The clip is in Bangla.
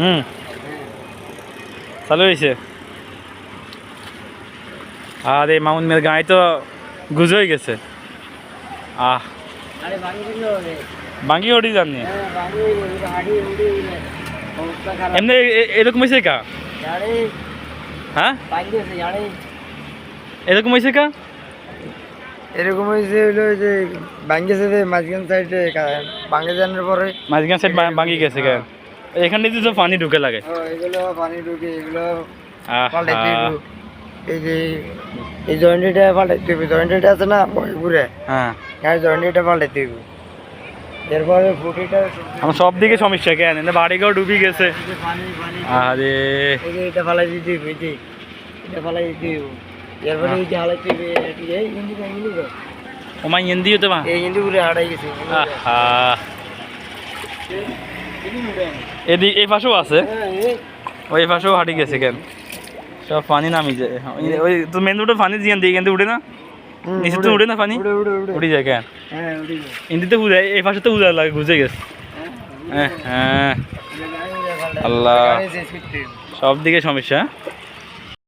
হুম। চালু হয়েছে আর এই মামুন মেয়ের গায়ে তো গুজ হয়ে গেছে। আহ। আরে ভাঙি দিল রে। বাঙ্গি ওটি জানি হ্যাঁ খারাপ। এমনি এরকম হয়েছে কা? হ্যাঁ? ভাঙি আছে জানে এরকম হয়েছে কা? এরকম হয়েছে হলো যে ভাঙ্গেছে মাঝখান সাইডে ভাঙে জানার পরে। মাঝখান সাইড বাঙ্গি গেছে কা? এখান তো পানি ঢুকে লাগে। এগুলো পানি ঢুকে এগুলো দিব এই যে এই জয়েন্টটা পাল্টাই দিব জয়েন্টটা আছে না ঘুরে হ্যাঁ। আর জয়েন্টটা পাল্টাই দিব এরপরে ফুটিটা আমার সব দিকে সমস্যা কেন এনে বাড়িঘর ডুবি গেছে। আরে এই যে এটা ফালাই দিতে এই যে। এটা ফালাই দিতে এরপরে এই যে হালাইতে হবে এটি এই তো ইন্দি মা এই হিন্দি ঘুরে হারাই গেছে আহা। এদিক এই পাশেও আছে। হ্যাঁ ওই পাশেও হাঁটি গেছে কেন? সব পানি নামি যায়। ওই তো মেন রোডে পানি দিয়ে দিয়ে কিন্তু উঠে না? নিচে তো উঠে না পানি? উঠে যায় কেন? হ্যাঁ। ইন্দিতে বুঝায় এই পাশে তো বুঝা লাগে বুঝে গেছে। হ্যাঁ হ্যাঁ হ্যাঁ। আল্লাহ। সব দিকে সমস্যা হ্যাঁ?